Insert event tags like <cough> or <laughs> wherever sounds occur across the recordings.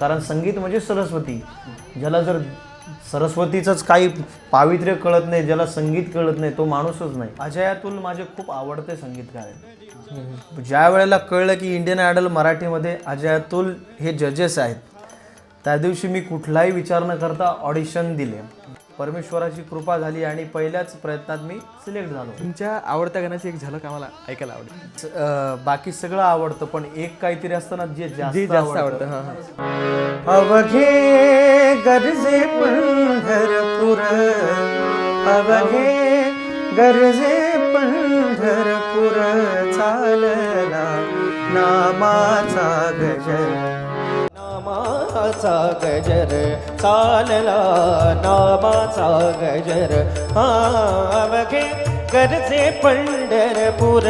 कारण संगीत म्हणजे सरस्वती. ज्याला जर सरस्वतीचंच काही पावित्र्य कळत नाही ज्याला संगीत कळत नाही तो माणूसच नाही. अजय अतुल माझे खूप आवडते संगीतकार आहेत. ज्या वेळेला कळलं की इंडियन आयडल मराठीमध्ये अजय अतुल हे जजेस आहेत त्या दिवशी मी कुठलाही विचार न करता ऑडिशन दिले. परमेश्वराची कृपा झाली आणि पहिल्याच प्रयत्नात मी सिलेक्ट झालो. तुमच्या आवडत्या गाण्याची एक झलक आम्हाला ऐकायला आवडेल? बाकी सगळं आवडतं पण एक काहीतरी असतं ना जे जास्त आवडतं हां हां. अवघे गरजे पंढरपूर अवघे गरजे पंढरपूर चालला नामाचा गजर. नामाचा गजर चालला नामाचा गजर. हा अवघे गरजे पंढरपूर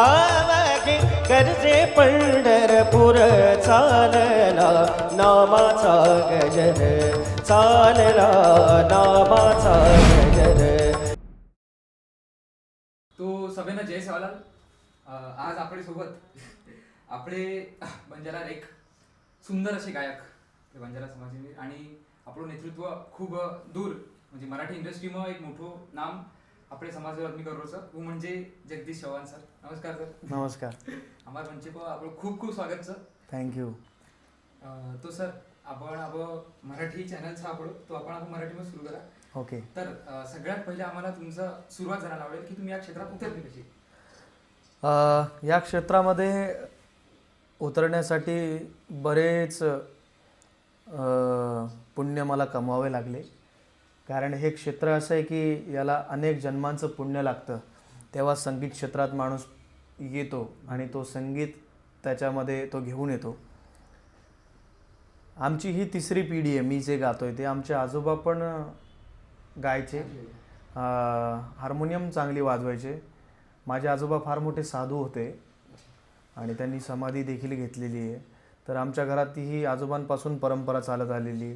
आवघे गरजे पंढरपूर चालला नामाचा गजर चालला नामाचा गजर. तो सभेनं जय सेवालाल. आज आपल्यासोबत आपले बंजारा एक सुंदर असे गायक ते बंजारा समाजाचे आणि आपलं नेतृत्व खूप दूर म्हणजे मराठी इंडस्ट्रीમાં एक मोठं नाम आपले समाजावर करू सर वो म्हणजे जगदीश चव्हाण सर. नमस्कार सर. नमस्कार. <laughs> आम्हाला म्हणजे आपलं खूप खूप स्वागत सर. थँक्यू तो सर आपण अब मराठी चॅनलचा आपण तो आपण आपण मराठीमध्ये सुरू करा. ओके तर सगळ्यात पहिले आम्हाला तुमचं सुरुवात जाणायला आवडेल की तुम्ही या क्षेत्रात उतरली कशी या क्षेत्रामध्ये उतरण्यासाठी बरेच पुण्य मला कमवावे लागले. कारण हे क्षेत्र असं आहे की याला अनेक जन्मांचं पुण्य लागतं. तेव्हा संगीत क्षेत्रात माणूस येतो आणि तो संगीत त्याच्यामध्ये तो घेऊन येतो. आमची ही तिसरी पिढी आहे मी जे गातो आहे ते. आमचे आजोबा पण गायचे. हार्मोनियम चांगली वाजवायचे. माझे आजोबा फार मोठे साधू होते. आणि त्यांनी समाधी देखील घेतलेली आहे. तर आमच्या घरात ही आजोबांपासून परंपरा चालत आलेली.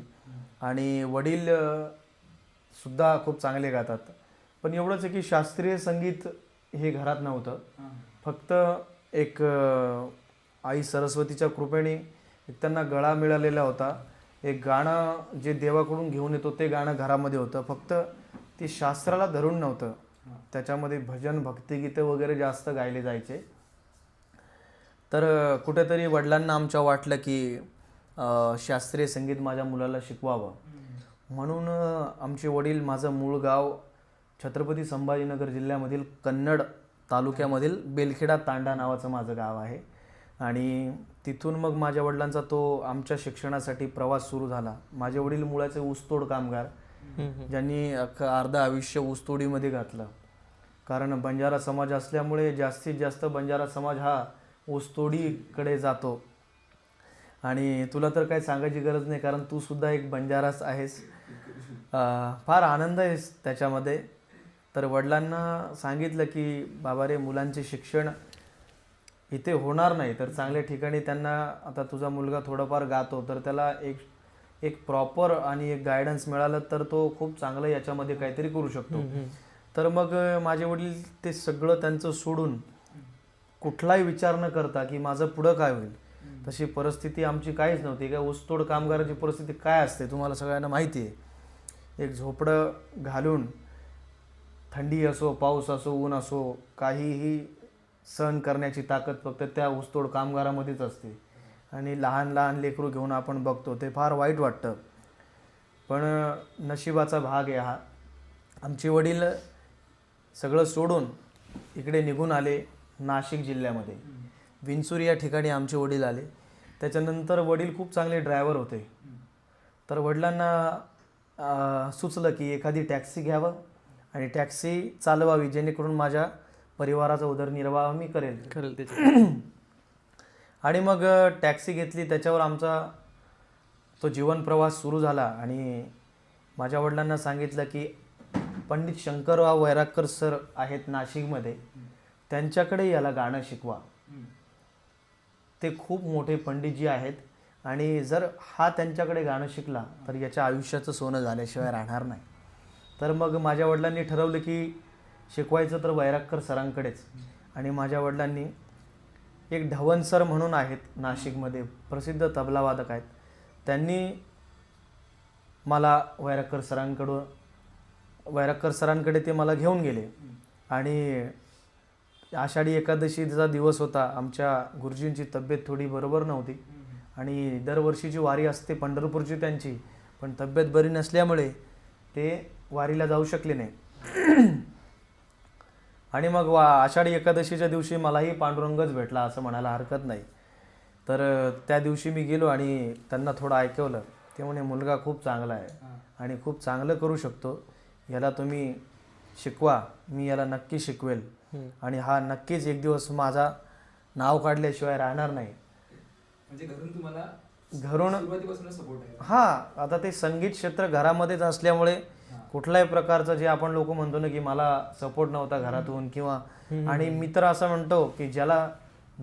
आणि वडील सुद्धा खूप चांगले गातात. पण एवढंच आहे की शास्त्रीय संगीत हे घरात नव्हतं. फक्त एक आई सरस्वतीच्या कृपेने एक त्यांना गळा मिळालेला होता. एक गाणं जे देवाकडून घेऊन येतो ते गाणं घरामध्ये होतं. फक्त ते शास्त्राला धरून नव्हतं. त्याच्यामध्ये भजन भक्तिगीतं वगैरे जास्त गायले जायचे. तर कुठेतरी वडिलांना आमच्या वाटलं की शास्त्रीय संगीत माझ्या मुलाला शिकवावं. म्हणून आमचे वडील माझं मूळ गाव छत्रपती संभाजीनगर जिल्ह्यामधील कन्नड तालुक्यामधील बेलखेडा तांडा नावाचं माझं गाव आहे. आणि तिथून मग माझ्या वडिलांचा तो आमच्या शिक्षणासाठी प्रवास सुरू झाला. माझे वडील मुळाचे ऊसतोड कामगार ज्यांनी अख्खं आयुष्य ऊसतोडीमध्ये घातलं. कारण बंजारा समाज असल्यामुळे जास्तीत जास्त बंजारा समाज हा ऊसतोडीकडे जातो. आणि तुला तर काही सांगायची गरज नाही कारण तू सुद्धा एक बंजाराच आहेस. फार आनंद आहे त्याच्यामध्ये. तर वडिलांना सांगितलं की बाबा रे मुलांचे शिक्षण इथे होणार नाही. तर चांगल्या ठिकाणी त्यांना आता तुझा मुलगा थोडंफार गातो तर त्याला एक एक प्रॉपर आणि एक गायडन्स मिळालं तर तो खूप चांगलं याच्यामध्ये काहीतरी करू शकतो. तर मग माझे वडील ते सगळं त्यांचं सोडून कुठलाही विचार न करता की माझं पुढं काय होईल. तशी परिस्थिती आमची काहीच नव्हती. काय ऊसतोड कामगाराची परिस्थिती काय असते तुम्हाला सगळ्यांना माहिती आहे. एक झोपडं घालून थंडी असो पाऊस असो ऊन असो काहीही सहन करण्याची ताकद फक्त त्या ऊसतोड कामगारामध्येच असते. आणि लहान लहान लेकरू घेऊन आपण बघतो ते फार वाईट वाटतं. पण नशिबाचा भाग आहे हा. आमचे वडील सगळं सोडून इकडे निघून आले. नाशिक जिल्ह्यामध्ये. विंचूर या ठिकाणी आमचे वडील आले. त्याच्यानंतर वडील खूप चांगले ड्रायव्हर होते. तर वडिलांना सुचलं की एखादी टॅक्सी घ्यावं आणि टॅक्सी चालवावी जेणेकरून माझ्या परिवाराचा उदरनिर्वाह मी करेल. करेल त्याच्या <clears throat> आणि मग टॅक्सी घेतली. त्याच्यावर आमचा तो जीवन प्रवास सुरू झाला आणि माझ्या वडिलांना सांगितलं की पंडित शंकरराव वैरागकर सर आहेत नाशिकमध्ये. त्यांच्याकडे याला गाणं शिकवा. ते खूप मोठे पंडितजी आहेत आणि जर हा त्यांच्याकडे गाणं शिकला तर याच्या आयुष्याचं सोनं झाल्याशिवाय राहणार नाही. तर मग माझ्या वडिलांनी ठरवलं की शिकवायचं तर वैरागकर सरांकडेच. आणि माझ्या वडिलांनी एक ढवण सर म्हणून आहेत नाशिकमध्ये प्रसिद्ध तबलावादक आहेत. त्यांनी मला वैराकर सरांकडून वैराकर सरांकडे ते मला घेऊन गेले. आणि आषाढी एकादशीचा दिवस होता. आमच्या गुरुजींची तब्येत थोडी बरोबर नव्हती. आणि दरवर्षीची वारी असते पंढरपूरची त्यांची पण तब्येत बरी नसल्यामुळे ते वारीला जाऊ शकले नाही. आणि मग वा आषाढी एकादशीच्या दिवशी मलाही पांडुरंगच भेटला असं म्हणायला हरकत नाही. तर त्या दिवशी मी गेलो आणि त्यांना थोडं ऐकवलं. ते म्हणे मुलगा खूप चांगला आहे आणि खूप चांगलं करू शकतो. याला तुम्ही शिकवा. मी याला नक्की शिकवेल. आणि हा नक्कीच एक दिवस माझा नाव काढल्याशिवाय राहणार नाही. म्हणजे घरून तुम्हाला घरून आहे. हा आता ते संगीत क्षेत्र घरामध्येच असल्यामुळे कुठल्याही प्रकारचं जे आपण लोक म्हणतो ना की मला सपोर्ट नव्हता घरातून किंवा आणि मी तर असं म्हणतो की ज्याला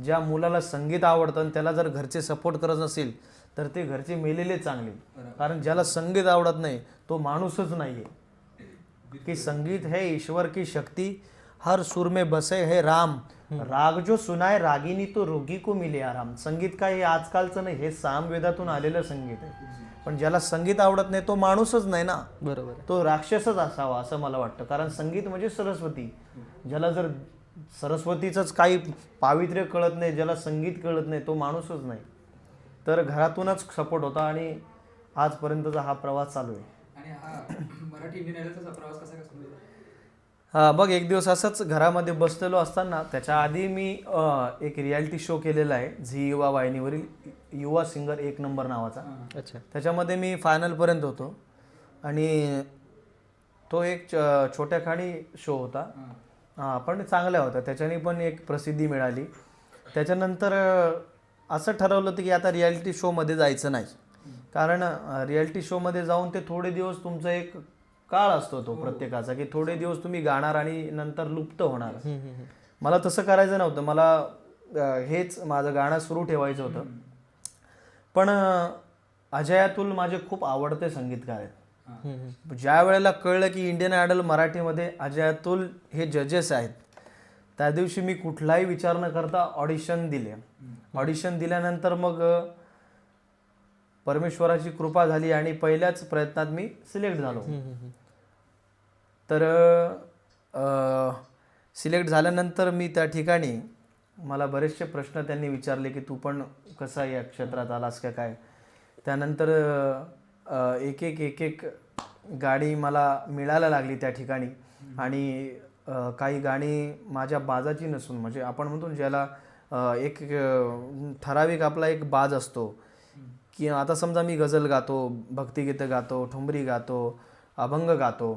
ज्या मुलाला संगीत आवडतं आणि त्याला जर घरचे सपोर्ट करत नसेल तर ते घरचे मेलेले चांगले. कारण ज्याला संगीत आवडत नाही तो माणूसच नाहीये. कि संगीत है ईश्वर की शक्ति हर सुर में बसे है राम। राग जो सुनाय रागिनी तो रोगी को मिले आराम। संगीत काय हे आजकालचं नाही हे सामवेदातून आलेलं संगीत आहे. पण ज्याला संगीत आवडत नाही तो माणूसच नाही ना. बरोबर. तो राक्षसच असावा असं मला वाटतं. कारण संगीत म्हणजे सरस्वती. ज्याला जर सरस्वतीचंच काही पावित्र्य कळत नाही ज्याला संगीत कळत नाही तो माणूसच नाही. तर घरातूनच सपोर्ट होता आणि आजपर्यंतचा हा प्रवास चालू आहे. आणि हा मराठी प्रवास कसा बघ एक दिवस असंच घरामध्ये बसलेलो असताना त्याच्या आधी मी एक रियालिटी शो केलेला आहे झी युवा वाहिनीवरील युवा सिंगर एक नंबर नावाचा. अच्छा. त्याच्यामध्ये मी फायनलपर्यंत होतो. आणि तो एक च- छोट्या खाणी शो होता. हा. पण चांगला होता त्याच्याने पण एक प्रसिद्धी मिळाली. त्याच्यानंतर असं ठरवलं होतं की आता रियालिटी शोमध्ये जायचं नाही. कारण रियालिटी शोमध्ये जाऊन ते थोडे दिवस तुमचा एक काळ असतो तो प्रत्येकाचा की थोडे दिवस तुम्ही गाणार आणि नंतर लुप्त होणार. मला तसं करायचं नव्हतं. मला हेच माझं गाणं सुरू ठेवायचं होतं. पण अजयातुल अजय अतुल माझे खूप आवडते संगीतकार आहेत. ज्या वेळेला कळलं की इंडियन आयडल मराठीमध्ये अजयातुल हे जजेस आहेत त्या दिवशी मी कुठलाही विचार न करता ऑडिशन दिले. ऑडिशन दिल्यानंतर मग परमेश्वराची कृपा झाली आणि पहिल्याच प्रयत्नात मी सिलेक्ट झालो. तर सिलेक्ट झाल्यानंतर मी त्या ठिकाणी मला बरेचसे प्रश्न त्यांनी विचारले की तू पण कसा या क्षेत्रात आलास का काय? त्यानंतर एक एक एक एक गाडी मला मिळायला लागली त्या ठिकाणी. आणि काही गाणी माझ्या बाजाची नसून म्हणजे आपण म्हणतो ज्याला एक ठराविक आपला एक बाज असतो. की आता समजा मी गझल गातो भक्तिगीतं गातो ठुमरी गातो अभंग गातो.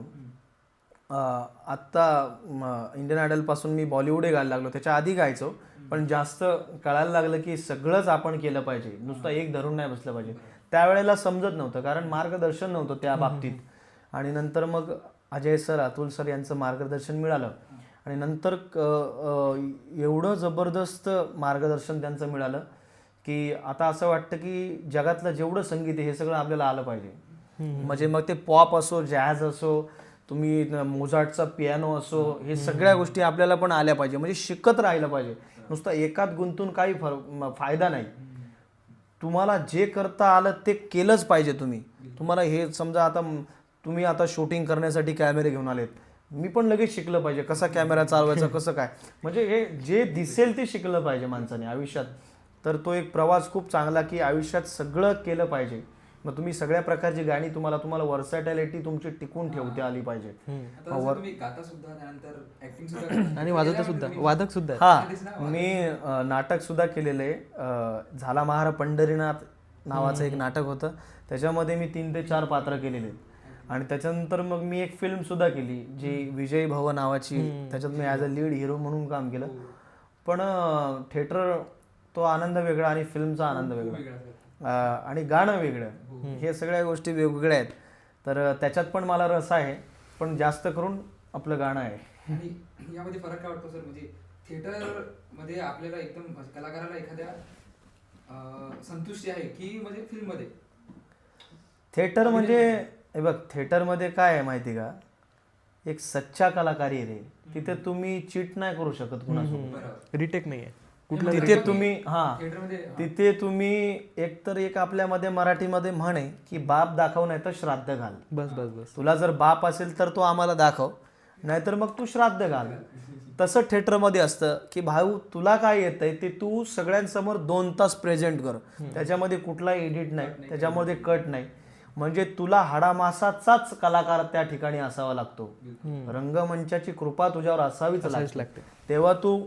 आत्ता इंडियन आयडलपासून मी बॉलिवूडे गायला लागलो. त्याच्या आधी गायचो. पण जास्त कळायला लागलं की सगळंच आपण केलं पाहिजे. नुसतं एक धरून नाही बसलं पाहिजे. त्यावेळेला समजत नव्हतं. कारण मार्गदर्शन नव्हतं त्या बाबतीत. आणि नंतर मग अजय सर अतुल सर यांचं मार्गदर्शन मिळालं. आणि नंतर एवढं जबरदस्त मार्गदर्शन त्यांचं मिळालं की आता असं वाटतं की जगातलं जेवढं संगीत आहे हे सगळं आपल्याला आलं पाहिजे. म्हणजे मग ते पॉप असो जॅझ असो तुम्ही मोझाटचा पियानो असो हे सगळ्या गोष्टी आपल्याला पण आल्या पाहिजे. म्हणजे शिकत राहिलं पाहिजे. नुसतं एकात गुंतून काही फर फायदा नाही. तुम्हाला जे करता आलं ते केलंच पाहिजे तुम्ही. तुम्हाला हे समजा आता तुम्ही आता शूटिंग करण्यासाठी कॅमेरे घेऊन आलेत. मी पण लगेच शिकलं पाहिजे. कसा कॅमेरा चालवायचा कसं काय? म्हणजे हे जे दिसेल ते शिकलं पाहिजे माणसाने आयुष्यात. तर तो एक प्रवास खूप चांगला की आयुष्यात सगळं केलं पाहिजे. मग तुम्ही सगळ्या प्रकारची गाणी तुम्हाला तुम्हाला वर्सॅटॅलिटी तुमची टिकून ठेवते आली पाहिजे. आता जसं तुम्ही गाता सुद्धा त्यानंतर ऍक्टिंग सुद्धा <coughs> करता. आणि वाजवता सुद्धा. वादक सुद्धा. हा मी नाटक सुद्धा केलेलं आहे. झाला महार पंढरीनाथ नावाचं एक नाटक होतं. त्याच्यामध्ये मी तीन ते चार पात्र केलेले आहेत. आणि त्याच्यानंतर मग मी एक फिल्म सुद्धा केली जी विजय भव नावाची. त्याच्यात मी ॲज अ लीड हिरो म्हणून काम केलं. पण थिएटर तो आनंद वेगळा आणि फिल्मचा आनंद वेगळा. आणि गाणं वेगळं. हे सगळ्या गोष्टी वेगवेगळ्या आहेत. तर त्याच्यात पण मला रस आहे पण जास्त करून आपलं गाणं आहे. आणि यामध्ये फरक काय वाटतो सर? म्हणजे थिएटरमध्ये आपल्याला एकदम म्हणजे कलाकाराला एखाद्या अं, संतुष्टी आहे की म्हणजे फिल्ममध्ये थिएटर म्हणजे हे बघ थिएटरमध्ये काय आहे माहिती का? एक सच्चा कलाकारी आहे रे तिथे तुम्ही चीट नाही करू शकत कुणासोबत. रिटेक नाही आहे कुठला तिथे तुम्ही हा. तिथे तुम्ही एकतर एक आपल्यामध्ये मराठीमध्ये म्हण आहे की बाप दाखव नाही तर श्राद्ध घाल. बस बस बस. तुला जर बाप असेल तर तो आम्हाला दाखव नाहीतर मग तू श्राद्ध घाल. तसं थिएटरमध्ये असतं की भाऊ तुला काय येतंय ते तू सगळ्यांसमोर दोन तास प्रेझेंट कर. त्याच्यामध्ये कुठला एडिट नाही त्याच्यामध्ये कट नाही. म्हणजे तुला हाडामासाचाच कलाकार त्या ठिकाणी असावा लागतो. रंगमंचाची कृपा तुझ्यावर असावीच लागते. तेव्हा तू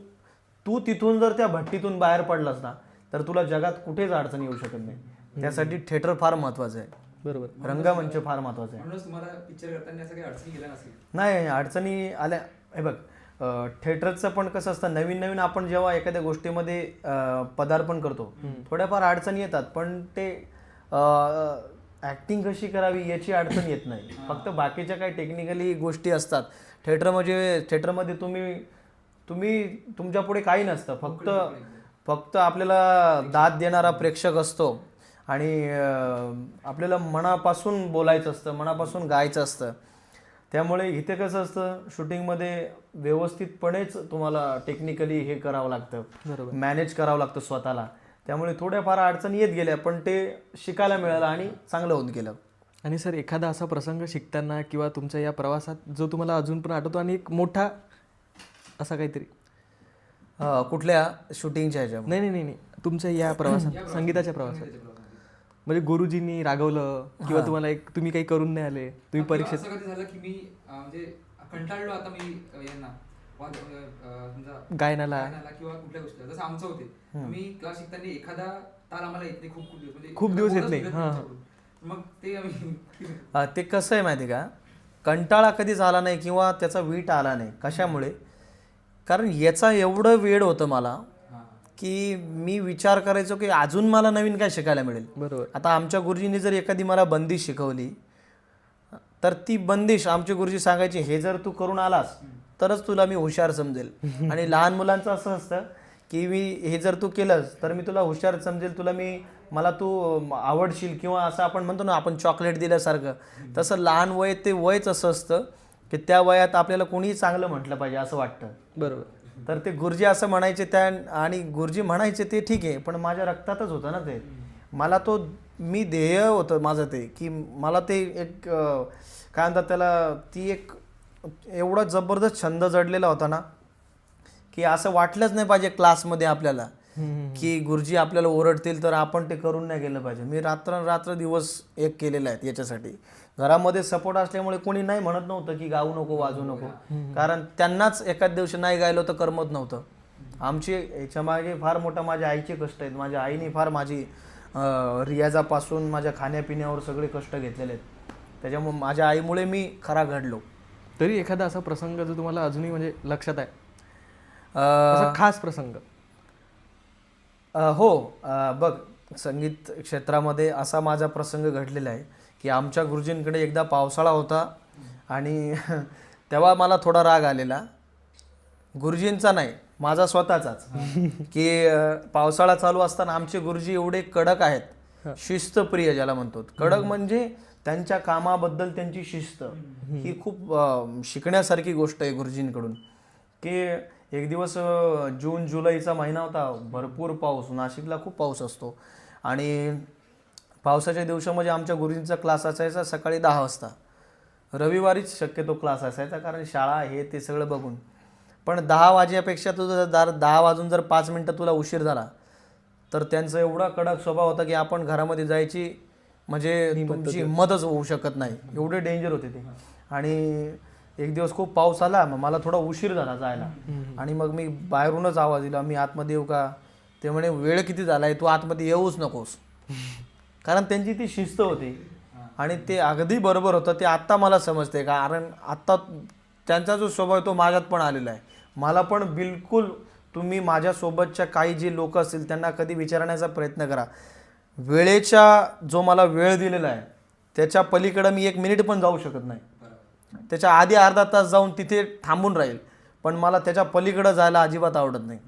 तू तिथून जर त्या भट्टीतून बाहेर पडलास ना तर तुला जगात कुठेच अडचण येऊ शकत नाही. त्यासाठी थिएटर फार महत्वाचं आहे. बरोबर. रंगमंच फार महत्वाचं आहे. तुम्हाला पिक्चर करताना असं काही अडचणी गेल्या नसेल नाही अडचणी आल्या. हे बघ थिएटरचं पण कसं असतं नवीन नवीन आपण जेव्हा एखाद्या गोष्टीमध्ये पदार्पण करतो थोड्याफार अडचणी येतात पण ते ॲक्टिंग कशी करावी याची अडचण येत नाही. फक्त बाकीच्या काही टेक्निकली गोष्टी असतात. थिएटर म्हणजे थिएटरमध्ये तुम्ही तुम्ही तुमच्यापुढे काही नसतं. फक्त फक्त आपल्याला दाद देणारा प्रेक्षक असतो. आणि आपल्याला मनापासून बोलायचं असतं मनापासून गायचं असतं. त्यामुळे इथे कसं असतं शूटिंगमध्ये व्यवस्थितपणेच तुम्हाला टेक्निकली हे करावं लागतं. मॅनेज करावं लागतं स्वतःला. त्यामुळे थोड्याफार अडचणी येत गेल्या पण ते शिकायला मिळालं आणि चांगलं होत गेलं. आणि सर एखादा असा प्रसंग शिकताना किंवा तुमच्या या प्रवासात जो तुम्हाला अजून पण आठवतो आणि एक मोठा असा काहीतरी. कुठल्या शूटिंगच्या ह्याच्यामध्ये नाही नाही नाही नाही. तुमच्या या प्रवासात संगीताच्या प्रवासात. म्हणजे गुरुजींनी रागवलं किंवा तुम्हाला एक तुम्ही काही करून नाही आले तुम्ही परीक्षेत कधी झालं की मी म्हणजे कंटाळलो आता मी यांना. गायनाला. किंवा कुठल्या गोष्टीला. जसं आमचं होते. मी क्लास शिकताना एखादा ताल आम्हाला येत नाही खूप खूप दिवस. म्हणजे खूप दिवस येत नाही. मग ते आम्ही ते कसं आहे माहिती का? कंटाळा कधीच आला नाही किंवा त्याचा वीट आला नाही. कशामुळे? कारण याचा एवढं वेळ होतं मला. की मी विचार करायचो की अजून मला नवीन काय शिकायला मिळेल. बरोबर. आता आमच्या गुरुजींनी जर एखादी मला बंदिश शिकवली तर ती बंदिश आमचे गुरुजी सांगायचे हे जर तू करून आलास तरच तुला मी हुशार समजेल. <laughs> आणि लहान मुलांचं असं असतं की मी हे जर तू केलंस तर मी तुला हुशार समजेल तुला मी मला तू आवडशील किंवा असं आपण म्हणतो ना आपण चॉकलेट दिल्यासारखं. तसं लहान वय ते वयच असं असतं की त्या वयात आपल्याला कोणीही चांगलं म्हटलं पाहिजे असं वाटतं. बरोबर. तर ते गुरुजी असं म्हणायचे त्या आणि गुरुजी म्हणायचे ते ठीक आहे पण माझ्या रक्तातच होतं ना ते. मला तो मी ध्येय होतं माझं ते की मला ते एक काय म्हणतात त्याला ती एक एवढा जबरदस्त छंद जडलेला होता ना की असं वाटलंच नाही पाहिजे क्लासमध्ये आपल्याला की गुरुजी आपल्याला ओरडतील तर आपण ते करून नाही गेलं पाहिजे. मी रात्र रात्र दिवस एक केलेला आहे याच्यासाठी. घरामध्ये सपोर्ट असल्यामुळे कोणी नाही म्हणत नव्हतं की गाऊ नको वाजू नको. कारण त्यांनाच एखाद दिवशी नाही गायलो तर करमत नव्हतं. आमची याच्या मागे फार मोठा माझ्या आईचे कष्ट आहेत. माझ्या आईने फार माझी रियाजापासून माझ्या खाण्यापिण्यावर सगळे कष्ट घेतलेले आहेत. त्याच्यामुळे माझ्या आईमुळे मी खरा घडलो. तरी एखादा असा प्रसंग जो तुम्हाला अजूनही म्हणजे लक्षात आहे? खास प्रसंग. हो बघ संगीत क्षेत्रामध्ये असा माझा प्रसंग घडलेला आहे. की आमच्या गुरुजींकडे एकदा पावसाळा होता आणि <laughs> तेव्हा मला थोडा राग आलेला. गुरुजींचा नाही माझा स्वतःचाच. की पावसाळा चालू असताना आमचे गुरुजी एवढे कडक आहेत शिस्तप्रिय ज्याला म्हणतो. कडक म्हणजे त्यांच्या कामाबद्दल त्यांची शिस्त. ही खूप शिकण्यासारखी गोष्ट आहे गुरुजींकडून. की एक दिवस जून जुलैचा महिना होता. भरपूर पाऊस. नाशिकला खूप पाऊस असतो. आणि पावसाच्या दिवसामध्ये आमच्या गुरुजींचा क्लास असायचा सकाळी दहा वाजता. रविवारीच शक्यतो क्लास असायचा कारण शाळा हे ते सगळं बघून. पण दहा वाजेपेक्षा तुझं दार दहा वाजून जर पाच मिनटं तुला उशीर झाला तर त्यांचा एवढा कडक स्वभाव होता की आपण घरामध्ये जायची म्हणजे तुमची हिंमतच होऊ शकत नाही. एवढे डेंजर होते ते. आणि एक दिवस खूप पाऊस आला मग मला थोडा उशीर झाला जायला. आणि मग मी बाहेरूनच आवाज दिला मी आतमध्ये येऊ का? ते म्हणे वेळ किती झालाय तू आतमध्ये येऊच नकोस. <laughs> कारण त्यांची ती शिस्त होती. आणि ते अगदी बरोबर होतं. ते आत्ता मला समजते कारण आत्ता त्यांचा जो स्वभाव आहे तो माझ्यात पण आलेला आहे. मला पण बिलकुल तुम्ही माझ्यासोबतच्या काही जे लोक असतील त्यांना कधी विचारण्याचा प्रयत्न करा. वेळेच्या जो मला वेळ दिलेला आहे त्याच्या पलीकडं मी एक मिनिट पण जाऊ शकत नाही. त्याच्या आधी अर्धा तास जाऊन तिथे थांबून राहील. पण मला त्याच्या पलीकडं जायला अजिबात आवडत नाही.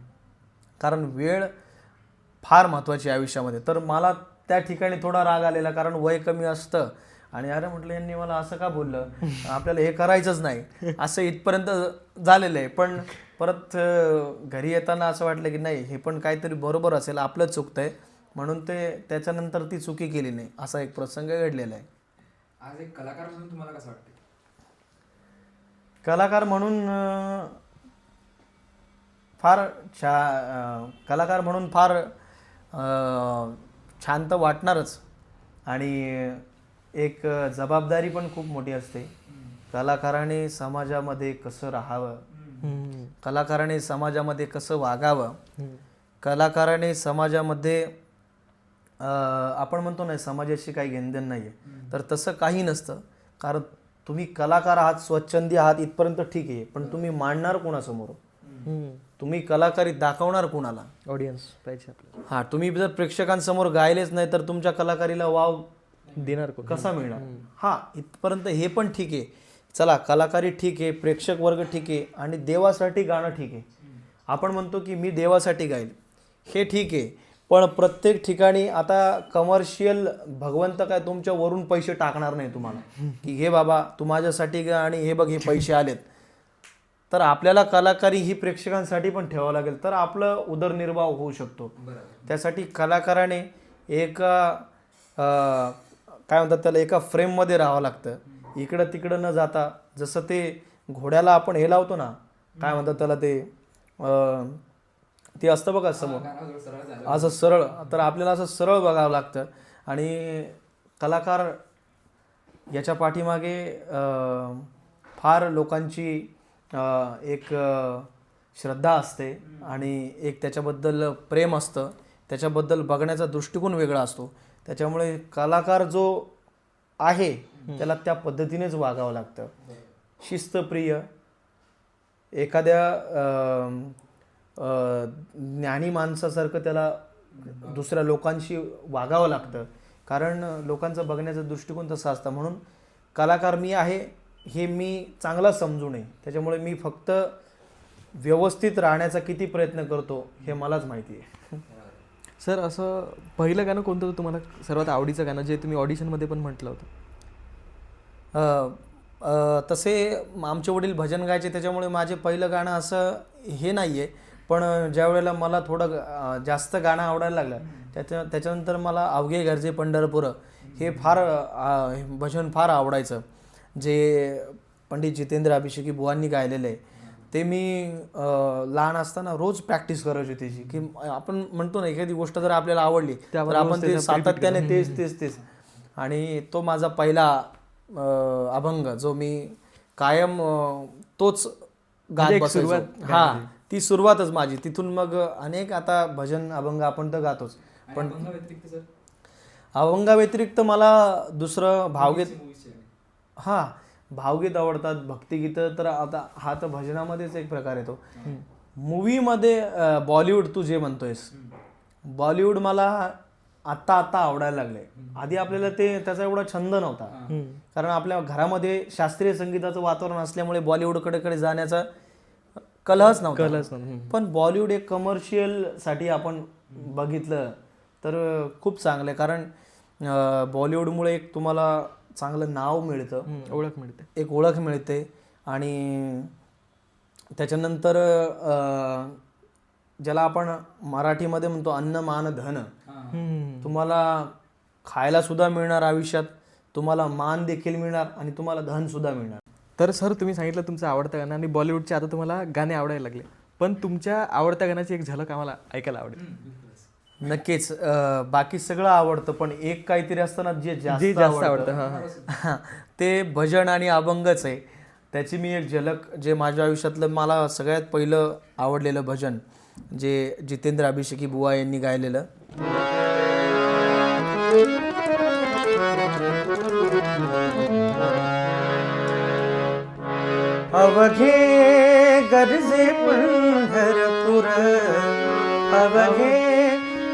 कारण वेळ फार महत्त्वाची आहे आयुष्यामध्ये. तर मला त्या ठिकाणी थोडा राग आलेला कारण वय कमी असतं. आणि अरे म्हटलं यांनी मला असं का बोललं? आपल्याला हे करायचंच नाही. असं इथपर्यंत झालेलं आहे. पण परत घरी येताना असं वाटलं की नाही हे पण काहीतरी बरोबर असेल आपलं चुकतंय. म्हणून ते त्याच्यानंतर ती चुकी केली नाही. असा एक प्रसंग घडलेला आहे. आज एक कलाकार म्हणून तुम्हाला कसं वाटतं कलाकार म्हणून फार छा कलाकार म्हणून फार छान तर वाटणारच. आणि एक जबाबदारी पण खूप मोठी असते. कलाकाराने समाजामध्ये कसं राहावं? कलाकाराने समाजामध्ये कसं वागावं? कलाकाराने समाजामध्ये आपण म्हणतो नाही समाजाशी काही घेणदेण नाही आहे तर तसं काही नसतं. कारण तुम्ही कलाकार आहात स्वच्छंदी आहात इथपर्यंत ठीक आहे. पण तुम्ही मांडणार कोणासमोर? तुम्ही कलाकारी दाखवणार कोणाला? ऑडियन्स पाहिजे आपल्याला. हां तुम्ही जर प्रेक्षकांसमोर गायलेच नाही तर तुमच्या कलाकारीला वाव देणार कसा मिळणार? हां इथपर्यंत हे पण ठीक आहे. चला कलाकारी ठीक आहे प्रेक्षक वर्ग ठीक आहे आणि देवासाठी गाणं ठीक आहे. आपण म्हणतो की मी देवासाठी गाईल. हे ठीक आहे. पण प्रत्येक ठिकाणी आता कमर्शियल भगवंत काय तुमच्या वरून पैसे टाकणार नाही तुम्हाला. की हे बाबा तू माझ्यासाठी गा आणि हे बघ हे पैसे आलेत. तर आपल्याला कलाकारी ही प्रेक्षकांसाठी पण ठेवावं लागेल. तर आपलं उदरनिर्वाह होऊ शकतो. त्यासाठी कलाकाराने एका काय म्हणतात त्याला एका फ्रेममध्ये राहावं लागतं. इकडं तिकडं न जाता जसं ते घोड्याला आपण हे लावतो ना काय म्हणतात त्याला ते ते असतं बघा समोर. असं सरळ तर आपल्याला असं सरळ बघावं लागतं. आणि कलाकार याच्या पाठीमागे फार लोकांची एक श्रद्धा असते आणि एक त्याच्याबद्दल प्रेम असतं. त्याच्याबद्दल बघण्याचा दृष्टिकोन वेगळा असतो. त्याच्यामुळे कलाकार जो आहे त्याला त्या पद्धतीनेच वागावं लागतं. शिस्तप्रिय एखाद्या ज्ञानी माणसासारखं त्याला दुसऱ्या लोकांशी वागावं लागतं. कारण लोकांचा बघण्याचा दृष्टिकोन तसा असता. म्हणून कलाकार मी आहे हे मी चांगला समजू नये. त्याच्यामुळे मी फक्त व्यवस्थित राहण्याचा किती प्रयत्न करतो हे मलाच माहिती आहे. सर असं पहिलं गाणं कोणतं होतं तुम्हाला? सर्वात आवडीचं गाणं जे तुम्ही ऑडिशनमध्ये पण म्हटलं होतं. तसे आमचे वडील भजन गायचे त्याच्यामुळे माझे पहिलं गाणं असं हे नाही आहे पण ज्या वेळेला मला थोडं जास्त गाणं आवडायला लागलं त्याच्या त्याच्यानंतर मला अवघे घरचे पंढरपूर हे फार भजन फार आवडायचं. जे पंडित जितेंद्र अभिषेकी बुवांनी गायलेलं आहे ते मी अ, लहान असताना रोज प्रॅक्टिस करायची त्याची की आपण म्हणतो ना एखादी गोष्ट जर आपल्याला आवडली तर त्यावर आपण ते सातत्याने तेच तेच तेच. आणि तो माझा पहिला अभंग जो मी कायम तोच गात म्हणजे सुरुवात हा ती सुरुवातच माझी. तिथून मग अनेक आता भजन अभंग आपण तर गातोच. पण व्यतिरिक्त सर? अभंगाव्यतिरिक्त मला दुसरं भावगीत हा भावगीत आवडतात भक्तिगीतं तर आता हा तर भजनामध्येच एक प्रकार येतो. मूवीमध्ये बॉलिवूड तू जे म्हणतोयस बॉलिवूड मला आत्ता आत्ता आवडायला लागले आधी आपल्याला ते त्याचा एवढा छंद नव्हता. कारण आपल्या घरामध्ये शास्त्रीय संगीताचं वातावरण असल्यामुळे बॉलिवूडकडे कडे जाण्याचा कलहच नव्हता. हम्म. पण बॉलिवूड एक कमर्शियलसाठी आपण बघितलं तर खूप चांगलं आहे. कारण बॉलिवूडमुळे एक तुम्हाला चांगलं नाव मिळतं. ओळख मिळते. एक ओळख मिळते. आणि त्याच्यानंतर अं, ज्याला आपण मराठीमध्ये म्हणतो अन्न मान धन. तुम्हाला खायला सुद्धा मिळणार आयुष्यात. तुम्हाला मान देखील मिळणार आणि तुम्हाला धन सुद्धा मिळणार. तर सर तुम्ही सांगितलं तुमचं आवडतं गाणं आणि बॉलिवूडचे आता तुम्हाला गाणे आवडायला लागले. पण तुमच्या आवडत्या गाण्याची एक झलक आम्हाला ऐकायला आवडेल. नक्कीच. अं, बाकी सगळं आवडतं पण एक काहीतरी असतं ना जे जे जास्त जास्त आवडतं आवडतं हा. हा ते भजन आणि अभंगच आहे. त्याची मी एक झलक जे माझ्या आयुष्यातलं मला सगळ्यात पहिलं आवडलेलं भजन जे जितेंद्र अभिषेकी बुवा यांनी गायलेलं. अवघे गरजे पंढरपूर अवघे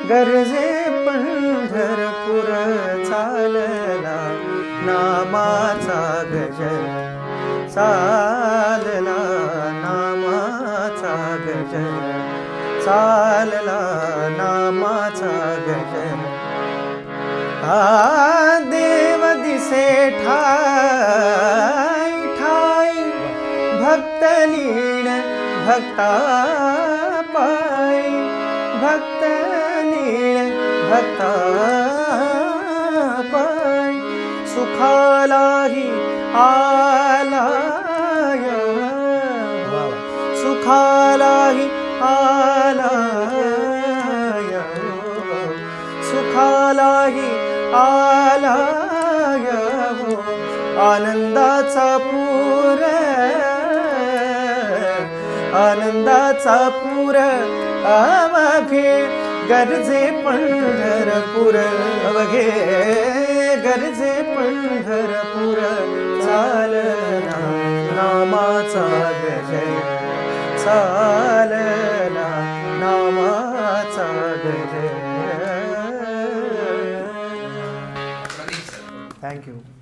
गरजे पंढरपूर चालला. नामाचा गजर चालला नामाचा गजर चालला नामाचा गजर आ देव दिसे ठाय ठाय भक्त लीन भक्ता पाय सुखालाही आलाय सुखालाही आलाय सुखालाही आलाय आनंदाचा पूर आनंदाचा पूर अवघे गरजे पंढरपूर. अवघे गरजे पंढरपूर. चालना नामाचा गजर. चालना नामाचा सर. थँक्यू